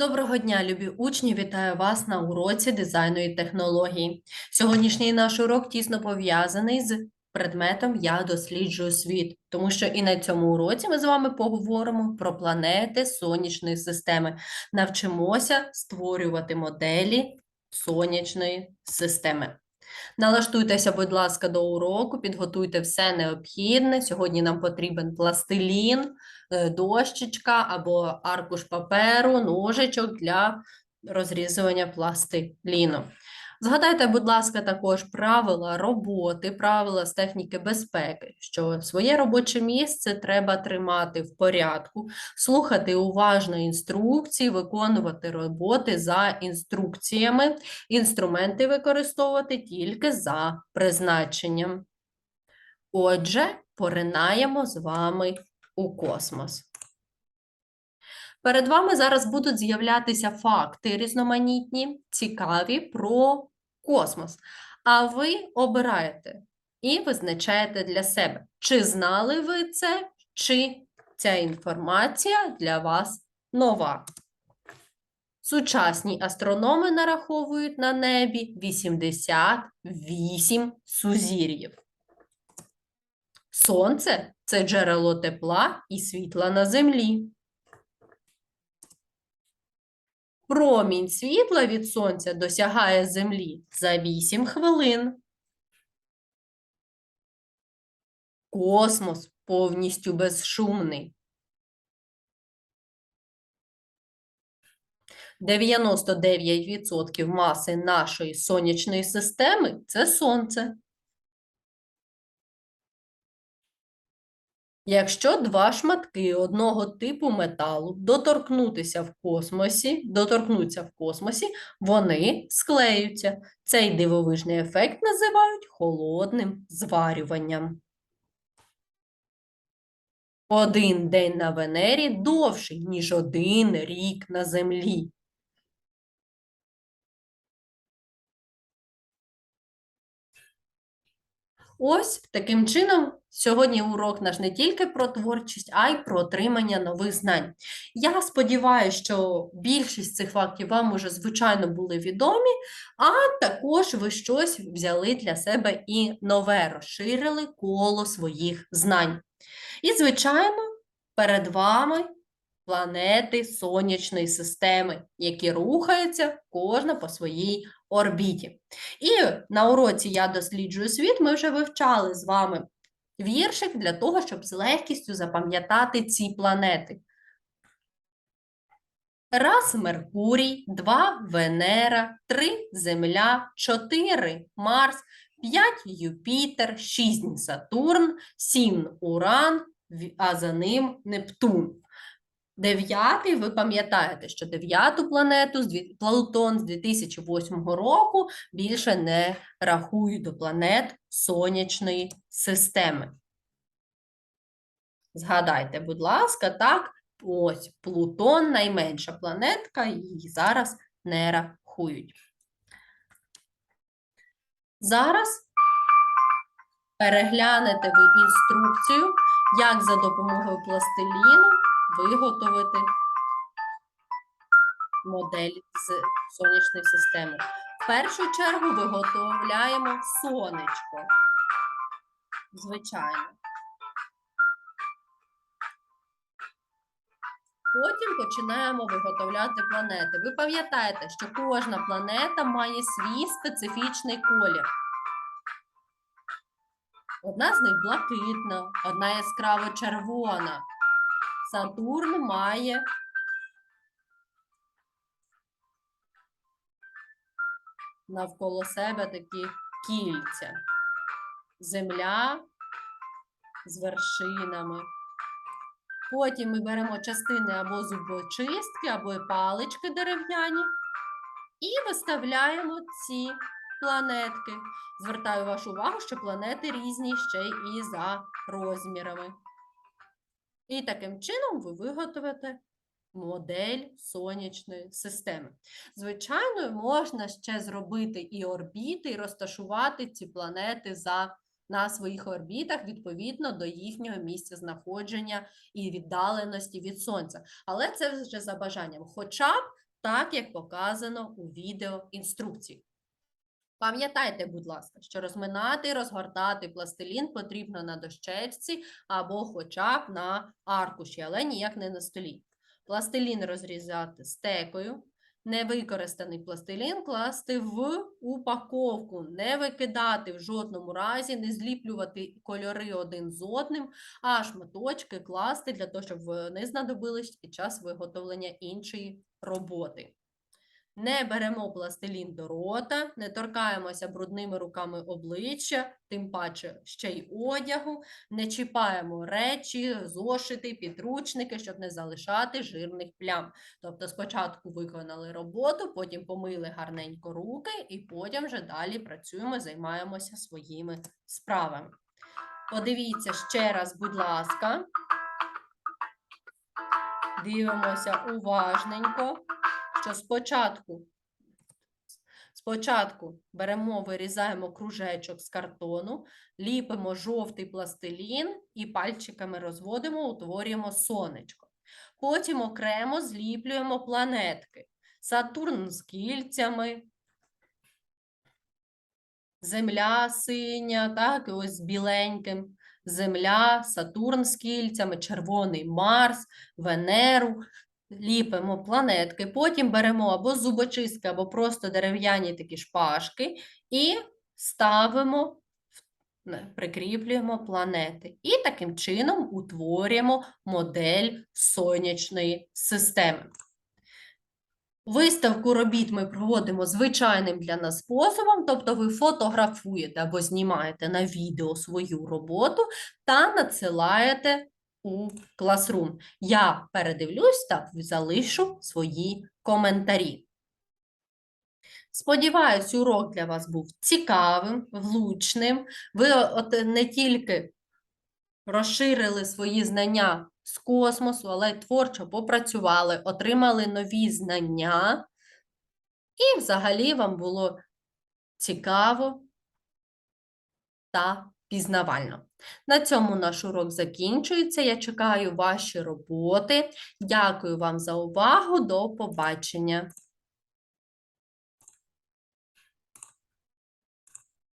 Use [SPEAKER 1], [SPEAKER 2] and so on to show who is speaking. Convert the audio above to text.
[SPEAKER 1] Доброго дня, любі учні! Вітаю вас на уроці дизайну і технології. Сьогоднішній наш урок тісно пов'язаний з предметом Я досліджую світ, тому що і на цьому уроці ми з вами поговоримо про планети сонячної системи. Навчимося створювати моделі сонячної системи. Налаштуйтеся, будь ласка, до уроку, підготуйте все необхідне. Сьогодні нам потрібен пластилін, е, дощечка або аркуш паперу, ножичок для розрізування пластиліну. Згадайте, будь ласка, також правила роботи, правила з техніки безпеки, що своє робоче місце треба тримати в порядку, слухати уважно інструкції, виконувати роботи за інструкціями, інструменти використовувати тільки за призначенням. Отже, поринаємо з вами у космос. Перед вами зараз будуть з'являтися факти різноманітні, цікаві про космос. А ви обираєте і визначаєте для себе, чи знали ви це, чи ця інформація для вас нова. Сучасні астрономи нараховують на небі 88 сузір'їв. Сонце це джерело тепла і світла на землі. Промінь світла від сонця досягає землі за 8 хвилин. Космос повністю безшумний. 99% маси нашої сонячної системи це сонце. Якщо два шматки одного типу металу доторкнутися в космосі, доторкнуться в космосі, вони склеються. Цей дивовижний ефект називають холодним зварюванням. Один день на Венері довший, ніж один рік на Землі. Ось таким чином сьогодні урок наш не тільки про творчість, а й про отримання нових знань. Я сподіваюся, що більшість цих фактів вам уже, звичайно, були відомі, а також ви щось взяли для себе і нове, розширили коло своїх знань. І, звичайно, перед вами планети сонячної системи, які рухаються кожна по своїй орбіті. І на уроці Я досліджую світ ми вже вивчали з вами віршик для того, щоб з легкістю запам'ятати ці планети. Раз Меркурій, два Венера, три Земля, чотири Марс, п'ять Юпітер, шість Сатурн, сім Уран, а за ним Нептун. Дев'ятий, ви пам'ятаєте, що дев'яту планету, Плутон з 2008 року більше не рахують до планет сонячної системи. Згадайте, будь ласка, так, ось Плутон найменша планетка, її зараз не рахують. Зараз переглянете ви інструкцію, як за допомогою пластиліну виготовити модель з сонячної системи. В першу чергу виготовляємо сонечко. Звичайно. Потім починаємо виготовляти планети. Ви пам'ятаєте, що кожна планета має свій специфічний колір. Одна з них блакитна, одна яскраво червона, Сатурн має навколо себе такі кільця. Земля з вершинами. Потім ми беремо частини або зубочистки, або палички дерев'яні і виставляємо ці планетки. Звертаю вашу увагу, що планети різні ще і за розмірами. І таким чином ви виготовите модель сонячної системи. Звичайно, можна ще зробити і орбіти, і розташувати ці планети за, на своїх орбітах відповідно до їхнього місця знаходження і віддаленості від Сонця. Але це вже за бажанням. Хоча б так як показано у відеоінструкції. Пам'ятайте, будь ласка, що розминати розгортати пластилін потрібно на дощечці або хоча б на аркуші, але ніяк не на столі. Пластилін розрізати стекою, невикористаний пластилін класти в упаковку, не викидати в жодному разі, не зліплювати кольори один з одним, а шматочки класти для того, щоб вони знадобились під час виготовлення іншої роботи. Не беремо пластилін до рота, не торкаємося брудними руками обличчя, тим паче ще й одягу, не чіпаємо речі, зошити, підручники, щоб не залишати жирних плям. Тобто спочатку виконали роботу, потім помили гарненько руки, і потім вже далі працюємо, займаємося своїми справами. Подивіться ще раз, будь ласка. Дивимося уважненько що спочатку, спочатку беремо, вирізаємо кружечок з картону, ліпимо жовтий пластилін і пальчиками розводимо, утворюємо сонечко. Потім окремо зліплюємо планетки. Сатурн з кільцями, Земля синя, так, і ось з біленьким. Земля, Сатурн з кільцями, червоний Марс, Венеру ліпимо планетки, потім беремо або зубочистки, або просто дерев'яні такі шпажки і ставимо, прикріплюємо планети. І таким чином утворюємо модель сонячної системи. Виставку робіт ми проводимо звичайним для нас способом, тобто ви фотографуєте або знімаєте на відео свою роботу та надсилаєте у Classroom. Я передивлюсь та залишу свої коментарі. Сподіваюсь, урок для вас був цікавим, влучним. Ви от не тільки розширили свої знання з космосу, але й творчо попрацювали, отримали нові знання, і взагалі вам було цікаво та пізнавально. На цьому наш урок закінчується. Я чекаю ваші роботи. Дякую вам за увагу. До побачення.